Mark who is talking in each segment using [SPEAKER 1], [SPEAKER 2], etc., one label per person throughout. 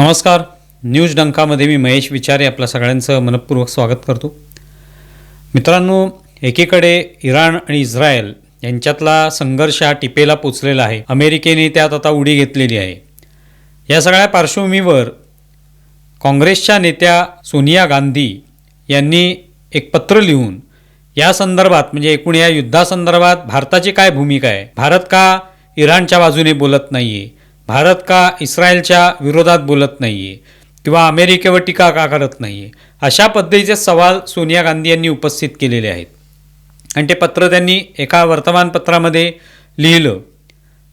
[SPEAKER 1] नमस्कार. न्यूज डंकामध्ये मी महेश विचारे आपल्या सगळ्यांचं मनपूर्वक स्वागत करतो. मित्रांनो एकीकडे इराण आणि इस्रायल यांच्यातला संघर्ष हा टिपेला पोचलेला आहे. अमेरिकेने त्यात आता उडी घेतलेली आहे. या सगळ्या पार्श्वभूमीवर काँग्रेसच्या नेत्या सोनिया गांधी यांनी एक पत्र लिहून या संदर्भात म्हणजे एकूण या युद्धासंदर्भात भारताची काय भूमिका आहे? भारत का इराणच्या बाजूने बोलत नाही आहे भारत का इस्रायलच्या विरोधात बोलत नाही आहे किंवा अमेरिकेवर टीका का करत नाही आहे अशा पद्धतीचे सवाल सोनिया गांधी यांनी उपस्थित केलेले आहेत. आणि ते पत्र त्यांनी एका वर्तमानपत्रामध्ये लिहिलं.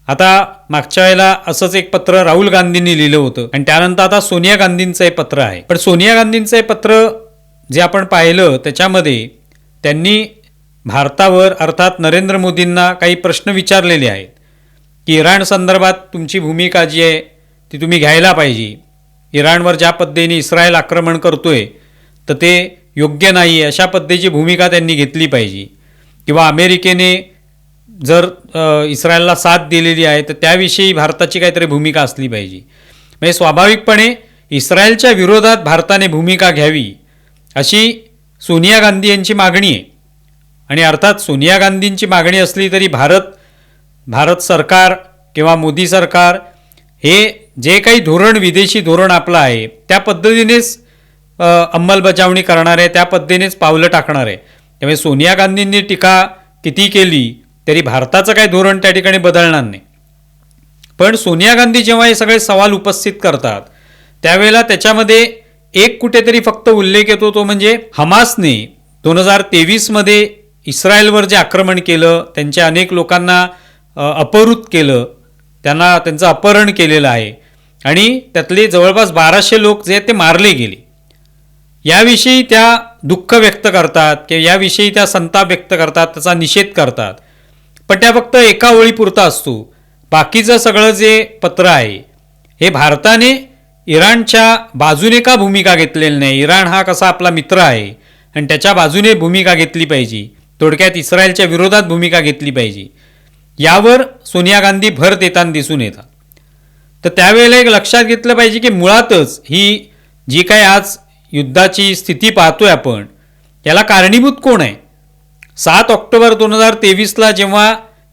[SPEAKER 1] आता मागच्या वेळेला असंच एक पत्र राहुल गांधींनी लिहिलं होतं. आणि त्यानंतर आता सोनिया गांधींचं हे पत्र आहे. पण सोनिया गांधींचं हे पत्र जे आपण पाहिलं त्याच्यामध्ये त्यांनी भारतावर अर्थात नरेंद्र मोदींना काही प्रश्न विचारलेले आहेत. की इराण संदर्भात तुमची भूमिका जी आहे ती तुम्ही घ्यायला पाहिजे. इराणवर ज्या पद्धतीने इस्रायल आक्रमण करतो आहे तर ते योग्य नाही आहे अशा पद्धतीची भूमिका त्यांनी घेतली पाहिजे. किंवा अमेरिकेने जर इस्रायलला साथ दिलेली आहे तर त्याविषयी भारताची काहीतरी भूमिका असली पाहिजे. म्हणजे स्वाभाविकपणे इस्रायलच्या विरोधात भारताने भूमिका घ्यावी अशी सोनिया गांधी यांची मागणी आहे. आणि अर्थात सोनिया गांधींची मागणी असली तरी भारत भारत सरकार किंवा मोदी सरकार हे जे काही धोरण विदेशी धोरण आपलं आहे त्या पद्धतीनेच अंमलबजावणी करणार आहे त्या पद्धतीनेच पावलं टाकणार. आहे त्यामुळे सोनिया गांधींनी टीका किती केली तरी भारताचं काही धोरण त्या ठिकाणी बदलणार नाही. पण सोनिया गांधी जेव्हा हे सगळे सवाल उपस्थित करतात त्यावेळेला त्याच्यामध्ये एक कुठेतरी फक्त उल्लेख येतो तो म्हणजे हमासने दोन हजार तेवीसमध्ये इस्रायलवर जे आक्रमण केलं त्यांच्या अनेक लोकांना अपहृत केलं. त्यांना त्यांचं अपहरण केलेलं आहे. आणि त्यातले जवळपास बाराशे लोक जे आहेत ते मारले गेले. याविषयी त्या दुःख व्यक्त करतात किंवा याविषयी त्या संताप व्यक्त करतात त्याचा निषेध करतात. पण त्या फक्त एका ओळीपुरता असतो. बाकीचं सगळं जे पत्र आहे हे भारताने इराणच्या बाजूने का भूमिका घेतलेली नाही? इराण हा कसा आपला मित्र आहे? आणि त्याच्या बाजूने भूमिका घेतली पाहिजे. थोडक्यात इस्रायलच्या विरोधात भूमिका घेतली पाहिजे. यावर सोनिया गांधी भर देताना दिसून येतात. तर त्यावेळेला एक लक्षात घेतलं पाहिजे की मुळातच ही जी काही आज युद्धाची स्थिती पाहतोय आपण याला कारणीभूत कोण आहे? सात ऑक्टोबर दोन हजार तेवीसला जेव्हा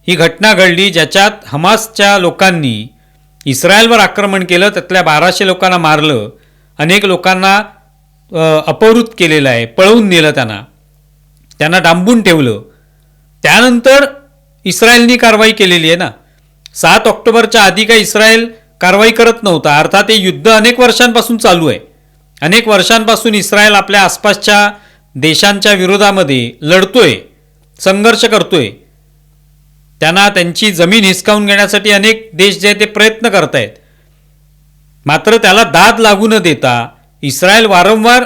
[SPEAKER 1] ही घटना घडली ज्याच्यात हमासच्या लोकांनी इस्रायलवर आक्रमण केलं त्यातल्या बाराशे लोकांना मारलं अनेक लोकांना अपहृत केलेलं आहे पळवून नेलं त्यांना त्यांना डांबून ठेवलं. त्यानंतर इस्रायलनी कारवाई केलेली आहे ना. सात ऑक्टोबरच्या आधी काही इस्रायल कारवाई करत नव्हता. अर्थात हे युद्ध अनेक वर्षांपासून चालू आहे. अनेक वर्षांपासून इस्रायल आपल्या आसपासच्या देशांच्या विरोधामध्ये लढतोय संघर्ष करतोय. त्यांना त्यांची जमीन हिसकावून घेण्यासाठी अनेक देश जे आहेत ते प्रयत्न करत आहेत मात्र त्याला दाद लागू न देता इस्रायल वारंवार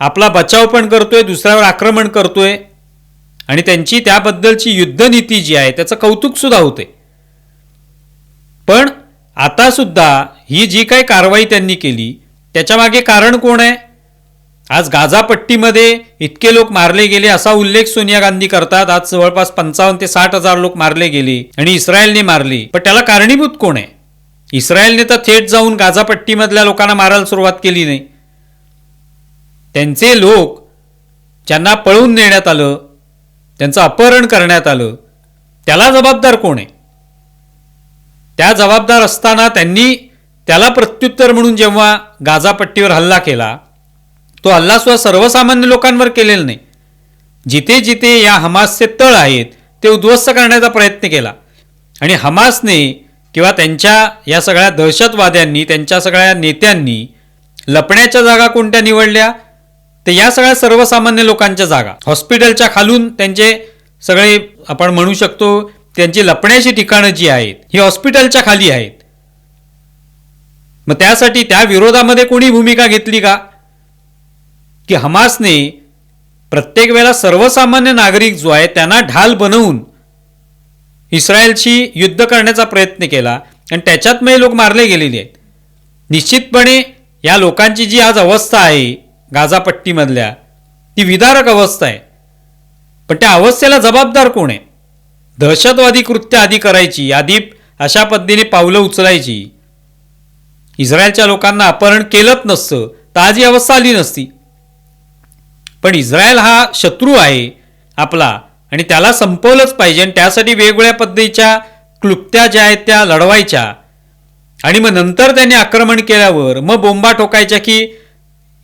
[SPEAKER 1] आपला बचाव पण करतोय दुसऱ्यावर आक्रमण करतोय. आणि त्यांची त्याबद्दलची युद्धनीती जी आहे त्याचं कौतुक सुद्धा होते. पण आता सुद्धा ही जी काही कारवाई त्यांनी केली त्याच्यामागे कारण कोण आहे? आज गाझापट्टीमध्ये इतके लोक मारले गेले असा उल्लेख सोनिया गांधी करतात. आज जवळपास पंचावन्न ते साठ हजार लोक मारले गेले आणि इस्रायलने मारली. पण त्याला कारणीभूत कोण आहे? इस्रायलने तर थेट जाऊन गाझापट्टीमधल्या लोकांना मारायला सुरुवात केली नाही. त्यांचे लोक ज्यांना पळवून नेण्यात आलं त्यांचं अपहरण करण्यात आलं. त्याला जबाबदार कोण आहे? त्या जबाबदार असताना त्यांनी त्याला प्रत्युत्तर म्हणून जेव्हा गाजापट्टीवर हल्ला केला तो हल्ला सुद्धा सर्वसामान्य लोकांवर केलेला नाही. जिथे जिथे या हमासचे तळ आहेत ते उद्ध्वस्त करण्याचा प्रयत्न केला. आणि हमासने किंवा त्यांच्या या सगळ्या दहशतवाद्यांनी त्यांच्या सगळ्या नेत्यांनी लपण्याच्या जागा कोणत्या निवडल्या? तर या सगळ्या सर्वसामान्य लोकांच्या जागा. हॉस्पिटलच्या खालून त्यांचे सगळे आपण म्हणू शकतो त्यांची लपण्याची ठिकाणं जी आहेत ही हॉस्पिटलच्या खाली आहेत. मग त्यासाठी त्या विरोधामध्ये कोणी भूमिका घेतली का? की हमासने प्रत्येक वेळेला सर्वसामान्य नागरिक जो आहे त्यांना ढाल बनवून इस्रायलशी युद्ध करण्याचा प्रयत्न केला आणि त्याच्यात मग हे लोक मारले गेलेले आहेत. निश्चितपणे या लोकांची जी आज अवस्था आहे गाजापट्टीमधल्या ती विदारक अवस्था आहे. पण त्या अवस्थेला जबाबदार कोण आहे? दहशतवादी कृत्य आधी करायची आधी अशा पद्धतीने पावलं उचलायची. इस्रायलच्या लोकांना अपहरण केलंच नसतं तर आज ही अवस्था आली नसती. पण इस्रायल हा शत्रू आहे आपला आणि त्याला संपवलंच पाहिजे आणि त्यासाठी वेगवेगळ्या पद्धतीच्या क्लुप्त्या ज्या आहेत त्या लढवायच्या. आणि मग नंतर त्यांनी आक्रमण केल्यावर मग बोंबा ठोकायच्या की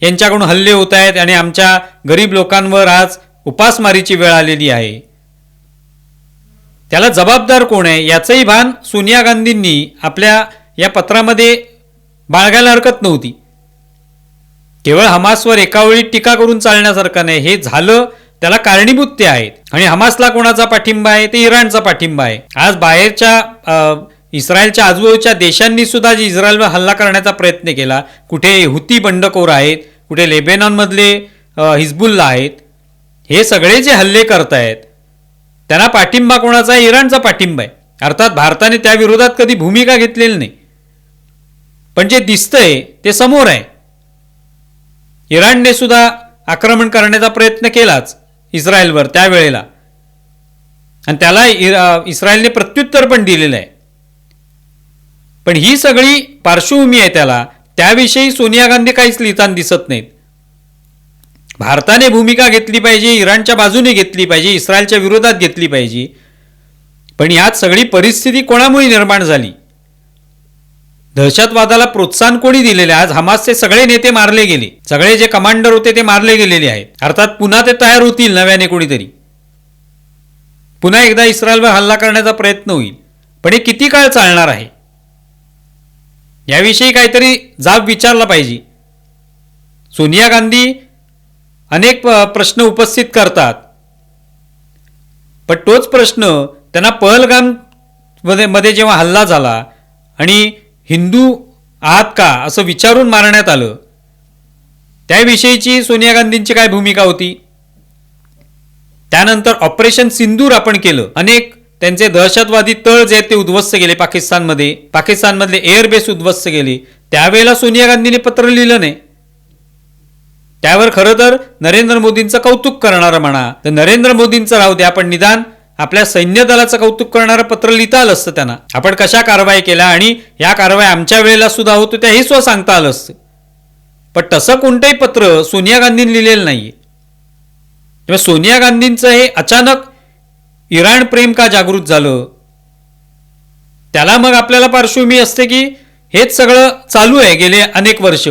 [SPEAKER 1] यांच्याकडून हल्ले होत आहेत आणि आमच्या गरीब लोकांवर आज उपासमारीची वेळ आलेली आहे. त्याला जबाबदार कोण आहे? याचंही भान सोनिया गांधींनी आपल्या या पत्रामध्ये बाळगायला हरकत नव्हती. केवळ हमासवर एकावेळी टीका करून चालण्यासारखं नाही हे झालं त्याला कारणीभूत ते आहेत. आणि हमासला कोणाचा पाठिंबा आहे? ते इराणचा पाठिंबा आहे. आज बाहेरच्या इस्रायलच्या आजूबाजूच्या देशांनी सुद्धा जे इस्रायलवर हल्ला करण्याचा प्रयत्न केला कुठे हुती बंडखोर आहेत कुठे लेबेनॉनमधले हिजबुल्ला आहेत हे सगळे जे हल्ले करत आहेत त्यांना पाठिंबा कोणाचा आहे? इराणचा पाठिंबा आहे. अर्थात भारताने त्या विरोधात कधी भूमिका घेतलेली नाही. पण जे दिसतंय ते समोर आहे. इराणने सुद्धा आक्रमण करण्याचा प्रयत्न केलाच इस्रायलवर त्यावेळेला. आणि त्याला इस्रायलने प्रत्युत्तर पण दिलेलं आहे. पण ही सगळी पार्श्वभूमी आहे त्याला. त्याविषयी सोनिया गांधी काहीच लिहिताना दिसत नाहीत. भारताने भूमिका घेतली पाहिजे इराणच्या बाजूने घेतली पाहिजे इस्रायलच्या विरोधात घेतली पाहिजे. पण यात सगळी परिस्थिती कोणामुळे निर्माण झाली? दहशतवादाला प्रोत्साहन कोणी दिलेले आज हमासचे सगळे नेते मारले गेले. सगळे जे कमांडर होते ते मारले गेलेले आहेत. अर्थात पुन्हा ते तयार होतील नव्याने कोणीतरी. पुन्हा एकदा इस्रायलवर हल्ला करण्याचा प्रयत्न होईल. पण हे किती काळ चालणार आहे? याविषयी काहीतरी जाब विचारला पाहिजे. सोनिया गांधी अनेक प- प्रश्न उपस्थित करतात. पण तोच प्रश्न त्यांना पहलगाममध्ये मध्ये जेव्हा हल्ला झाला आणि हिंदू आहात का असं विचारून मारण्यात आलं त्याविषयीची सोनिया गांधींची काय भूमिका होती? त्यानंतर ऑपरेशन सिंदूर आपण केलं. अनेक त्यांचे दहशतवादी तळ जे आहेत ते उद्ध्वस्त गेले पाकिस्तानमध्ये. पाकिस्तानमधले एअरबेस उद्ध्वस्त गेले त्यावेळेला सोनिया गांधींनी पत्र लिहिलं नाही. त्यावर खरं तर नरेंद्र मोदींचं कौतुक करणारं म्हणा. तर नरेंद्र मोदींचं राहू द्या पण निदान आपल्या सैन्य दलाचं कौतुक करणारं पत्र लिहिता आलं असतं त्यांना. आपण कशा कारवाई केल्या आणि या कारवाई आमच्या वेळेला सुद्धा होतो त्या हे सुद्धा सांगता आलं असतं. पण तसं कोणतंही पत्र सोनिया गांधींनी लिहिलेलं नाही सोनिया गांधींचं हे अचानक इराण प्रेम का जागृत झालं? त्याला मग आपल्याला पार्श्वभूमी असते की हेच सगळं चालू आहे गेले अनेक वर्ष.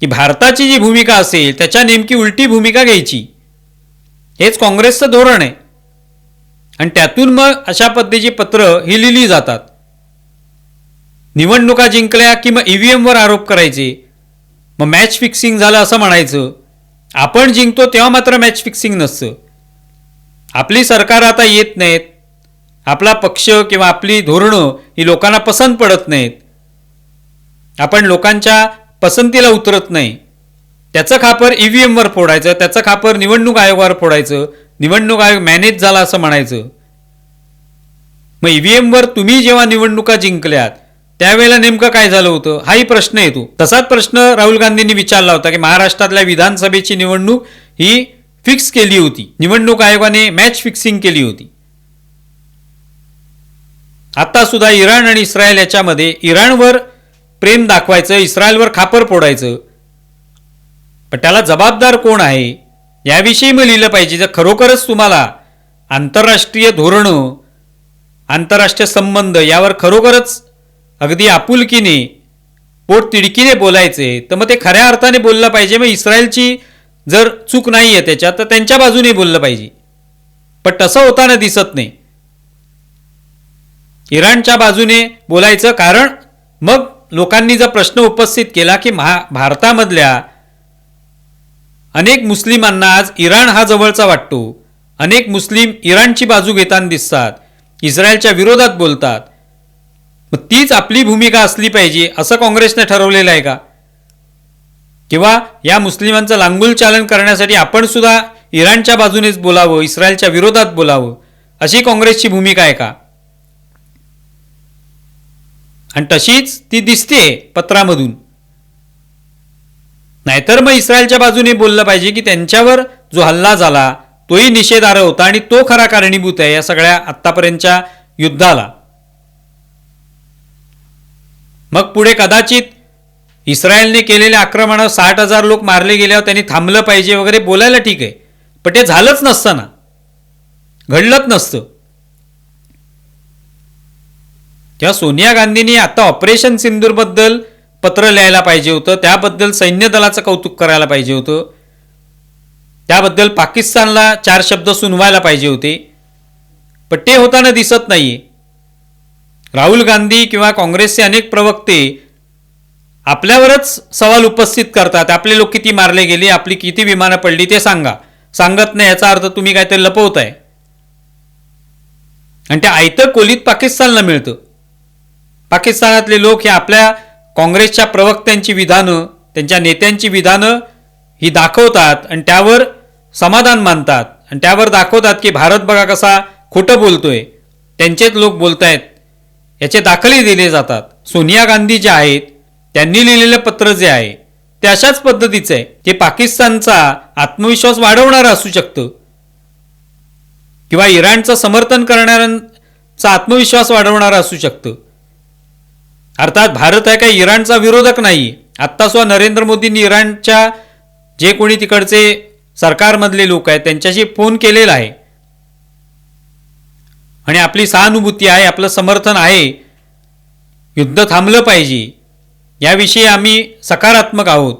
[SPEAKER 1] की भारताची जी भूमिका असेल त्याच्या नेमकी उलटी भूमिका घ्यायची. हेच काँग्रेसचं धोरण आहे. आणि त्यातून मग अशा पद्धतीची पत्र ही लिहिली जातात. निवडणुका जिंकल्या की मग ईव्हीएम वर आरोप करायचे. मग मॅच फिक्सिंग झालं असं म्हणायचं. आपण जिंकतो तेव्हा मात्र मॅच फिक्सिंग नसतं. आपली सरकार आता येत नाहीत. आपला पक्ष किंवा आपली धोरणं ही लोकांना पसंत पडत नाहीत. आपण लोकांच्या पसंतीला उतरत नाही. त्याचं खापर ई व्ही एमवर फोडायचं त्याचं खापर निवडणूक आयोगावर फोडायचं निवडणूक आयोग मॅनेज झाला असं म्हणायचं. मग ई व्ही एमवर तुम्ही जेव्हा निवडणुका जिंकल्यात त्यावेळेला नेमकं काय झालं होतं? हाही प्रश्न येतो. तसाच प्रश्न राहुल गांधींनी विचारला होता की महाराष्ट्रातल्या विधानसभेची निवडणूक ही फिक्स केली होती. निवडणूक आयोगाने मॅच फिक्सिंग केली होती. आता सुद्धा इराण आणि इस्रायल याच्यामध्ये इराणवर प्रेम दाखवायचं इस्रायलवर खापर फोडायचं. पण त्याला जबाबदार कोण आहे याविषयी मग लिहिलं पाहिजे. जर खरोखरच तुम्हाला आंतरराष्ट्रीय धोरणं आंतरराष्ट्रीय संबंध यावर खरोखरच अगदी आपुलकीने पोट तिडकीने बोलायचे तर मग ते खऱ्या अर्थाने बोललं पाहिजे. मग इस्रायलची जर चूक नाही आहे त्याच्यात तर त्यांच्या बाजूने बोललं पाहिजे. पण तसं होताना दिसत नाही. इराणच्या बाजूने बोलायचं कारण मग लोकांनी जर प्रश्न उपस्थित केला की महा भारतामधल्या अनेक मुस्लिमांना आज इराण हा जवळचा वाटतो. अनेक मुस्लिम इराणची बाजू घेताना दिसतात. इस्रायलच्या विरोधात बोलतात. मग तीच आपली भूमिका असली पाहिजे असं काँग्रेसने ठरवलेलं आहे का? किंवा या मुस्लिमांचं लांगुल चालन करण्यासाठी आपण सुद्धा इराणच्या बाजूनेच बोलावं इस्रायलच्या विरोधात बोलावं अशी काँग्रेसची भूमिका आहे का? आणि तशीच ती दिसते पत्रामधून. नाहीतर मग इस्रायलच्या बाजूने बोललं पाहिजे की त्यांच्यावर जो हल्ला झाला तोही निषेधार्ह होता आणि तो खरा कारणीभूत आहे या सगळ्या आत्तापर्यंतच्या युद्धाला. मग पुढे कदाचित इस्रायलने केलेल्या आक्रमणं साठ हजार लोक मारले गेल्यावर त्यांनी थांबलं पाहिजे वगैरे बोलायला ठीक आहे. पण ते झालंच नसतं ना घडलंच नसतं. तेव्हा सोनिया गांधींनी आता ऑपरेशन सिंदूरबद्दल पत्र लिहायला पाहिजे होतं. त्याबद्दल सैन्य दलाचं कौतुक करायला पाहिजे होतं. त्याबद्दल पाकिस्तानला चार शब्द सुनवायला पाहिजे होते. पण ते होताना दिसत नाही राहुल गांधी किंवा काँग्रेसचे अनेक प्रवक्ते आपल्यावरच सवाल उपस्थित करतात. आपले लोक किती मारले गेले आपली किती विमानं पडली ते सांगा. सांगत नाही याचा अर्थ तुम्ही काहीतरी लपवताय. आणि त्या आयतं कोलीत पाकिस्तानला मिळतं. पाकिस्तानातले लोक हे आपल्या काँग्रेसच्या प्रवक्त्यांची विधानं त्यांच्या नेत्यांची विधानं ही दाखवतात आणि त्यावर समाधान मानतात. आणि त्यावर दाखवतात की भारत बघा कसा खोटं बोलतोय. त्यांचेच लोक बोलतायत. याचे दाखले दिले जातात. सोनिया गांधी ज्या आहेत त्यांनी लिहिलेलं पत्र जे आहे ते अशाच पद्धतीचं आहे ते पाकिस्तानचा आत्मविश्वास वाढवणारं असू शकतं. किंवा इराणचं समर्थन करणाऱ्यांचा आत्मविश्वास वाढवणारं असू शकतं. अर्थात भारत आहे काही इराणचा विरोधक नाही. आत्ता सुद्धा नरेंद्र मोदींनी इराणच्या जे कोणी तिकडचे सरकारमधले लोक आहेत त्यांच्याशी फोन केलेला आहे. आणि आपली सहानुभूती आहे आपलं समर्थन आहे. युद्ध थांबलं पाहिजे. याविषयी आम्ही सकारात्मक आहोत.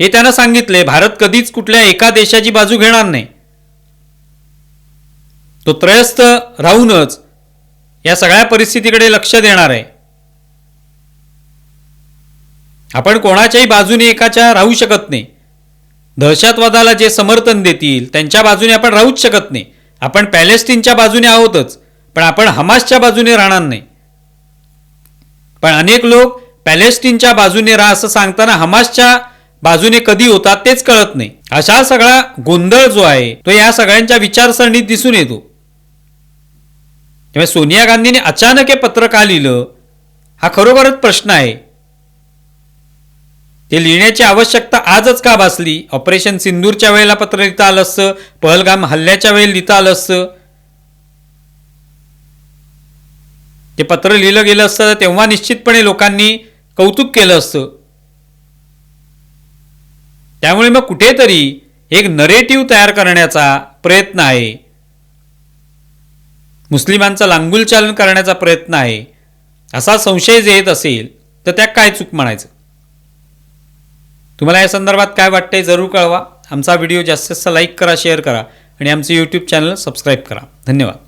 [SPEAKER 1] हे त्यांना सांगितले भारत कधीच कुठल्या एका देशाची बाजू घेणार नाही. तो त्रयस्थ राहूनच या सगळ्या परिस्थितीकडे लक्ष देणार आहे. आपण कोणाच्याही बाजूने एकाच्या राहू शकत नाही. दहशतवादाला जे समर्थन देतील त्यांच्या बाजूने आपण राहूच शकत नाही. आपण पॅलेस्टीनच्या बाजूने आहोतच पण आपण हमासच्या बाजूने राहणार नाही. पण अनेक लोक पॅलेस्टीनच्या बाजूने राहा असं सांगताना हमासच्या बाजूने कधी होतात तेच कळत नाही. अशा सगळा गोंधळ जो आहे तो या सगळ्यांच्या विचारसरणीत दिसून येतो. तेव्हा सोनिया गांधीने अचानक हे पत्र का लिहिलं? हा खरोखरच प्रश्न आहे. ते लिहिण्याची आवश्यकता आजच का भासली? ऑपरेशन सिंदूरच्या वेळेला पत्र लिहिता आलं असतं पहलगाम हल्ल्याच्या वेळेला लिहिता आलं असतं. ते पत्र लिहिलं गेलं असतं तेव्हा निश्चितपणे लोकांनी कौतुक केलं असतं. त्यामुळे मग कुठेतरी एक नरेटिव्ह तयार करण्याचा प्रयत्न आहे. मुस्लिमांचं लांगुलचालन करण्याचा प्रयत्न आहे. असा संशय जे येत असेल तर त्या काय चूक म्हणायचं? तुम्हाला या संदर्भात काय वाटतंय जरूर कळवा. आमचा व्हिडिओ जास्तीत जास्त लाईक करा शेअर करा आणि आमचे यूट्यूब चॅनल सबस्क्राईब करा. धन्यवाद.